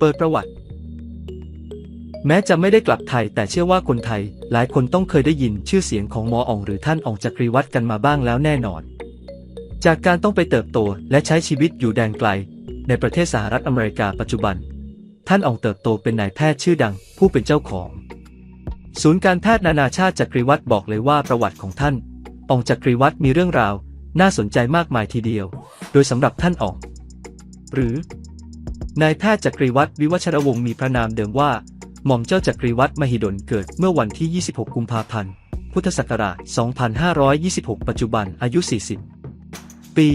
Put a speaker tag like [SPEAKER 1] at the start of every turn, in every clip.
[SPEAKER 1] เปิดประวัติ แม้จะไม่ได้กลับไทย แต่เชื่อว่าคนไทย หลายคนต้องเคยได้ยินชื่อเสียงของหมออ่องหรือท่านอ่องจักรีวัฒน์กันมาบ้างแล้วแน่นอน จากการต้องไปเติบโตและใช้ชีวิตอยู่แดนไกล ในประเทศสหรัฐอเมริกาปัจจุบัน ท่านอ่องเติบโตเป็นนายแพทย์ชื่อดัง ผู้เป็นเจ้าของ ศูนย์การแพทย์นานาชาติจักรีวัฒน์บอกเลยว่าประวัติของท่านอ่องจักรีวัฒน์มีเรื่องราว น่าสนใจมากมายทีเดียว โดยสำหรับท่านอ่องหรือ นายแพทย์จักรีวัฒน์วิวัชรวงศ์มีพระนามเดิมว่า หม่อมเจ้าจักรีวัฒน์มหิดลเกิดเมื่อวันที่ 26 กุมภาพันธ์ พุทธศักราช 2526 ปัจจุบันอายุ 40 ปี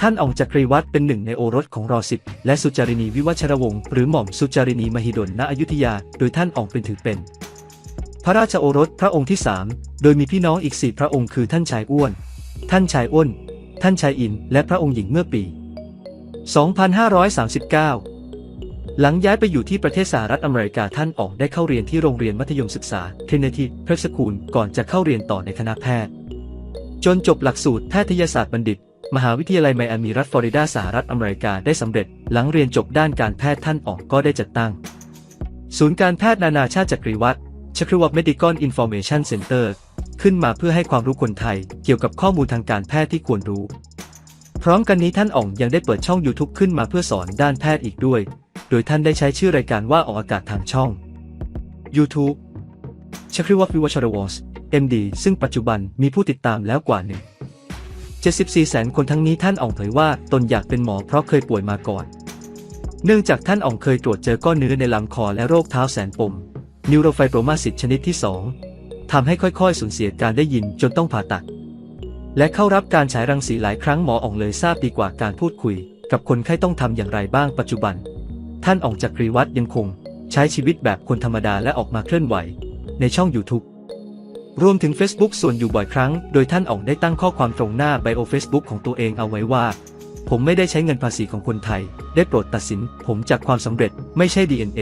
[SPEAKER 1] ท่านอองจักรีวัฒน์เป็นหนึ่งในโอรสของรอสิบและสุจารินีวิวัชรวงศ์หรือหม่อมสุจารินีมหิดลณอยุธยา โดยท่านอองเป็นถือเป็น พระราชโอรสพระองค์ที่สามโดยมีพี่น้องอีกสี่พระองค์คือท่านชายอ้วน ท่านชายอ้น ท่านชายอิน และพระองค์หญิงเมื่อปี 2539 หลังย้ายไปอยู่ที่ประเทศสหรัฐอเมริกาท่านออกได้เข้าเรียนที่โรงเรียนมัธยมศึกษา Trinity p r e School ก่อนจะเข้าเรียนต่อในคณะแพทย์ จนจบหลักสูตรแพทยศาสตร์บัณฑิต มหาวิทยาลัยไมอามีรัฐฟลอริดาสหรัฐอเมริกาได้สำเร็จ หลังเรียนจบด้านการแพทย์ท่านออกก็ได้จัดตั้ง ศูนย์การแพทย์นานาชาติจักรีวัฒน์ชักรวัต Medical Information Center ขึ้นมาเพื่อให้ความรู้คนไทย เกี่ยวกับข้อมูลทางการแพทย์ที่ควรรู้ พร้อมกันนี้ท่านอ่องยังได้เปิดช่อง YouTube ขึ้นมาเพื่อสอนด้านแพทย์อีกด้วย โดยท่านได้ใช้ชื่อรายการว่าออกอากาศทางช่อง YouTube ชักรวัตวิวัชรวงศ์ MD ซึ่งปัจจุบันมีผู้ติดตามแล้วกว่าหนึ่ง74แสนคนทั้งนี้ท่านอ่องเผยว่าตนอยากเป็นหมอเพราะเคยป่วยมาก่อน เนื่องจากท่านอ่องเคยตรวจเจอก้อนเนื้อในลำคอและโรคเท้าแสนปมนิวโรไฟโบมาสิตชนิดที่ 2ทำให้ค่อยๆ สูญเสียการได้ยินจนต้องผ่าตัด และเข้ารับการฉายรังสีหลายครั้งหมออ่องเลยทราบดีกว่าการพูดคุย กับคนไข้ต้องทำอย่างไรบ้างปัจจุบัน ท่านอ่องจักรีวัฒน์ยังคง ใช้ชีวิตแบบคนธรรมดาและออกมาเคลื่อนไหว ในช่อง YouTube รวมถึง Facebook ส่วนอยู่บ่อยครั้ง โดยท่านอ่องได้ตั้งข้อความตรงหน้าไบโอ Facebook ของตัวเองเอาไว้ว่า ผมไม่ได้ใช้เงินภาษีของคนไทย ได้โปรดตัดสิน ผมจากความสำเร็จไม่ใช่ DNA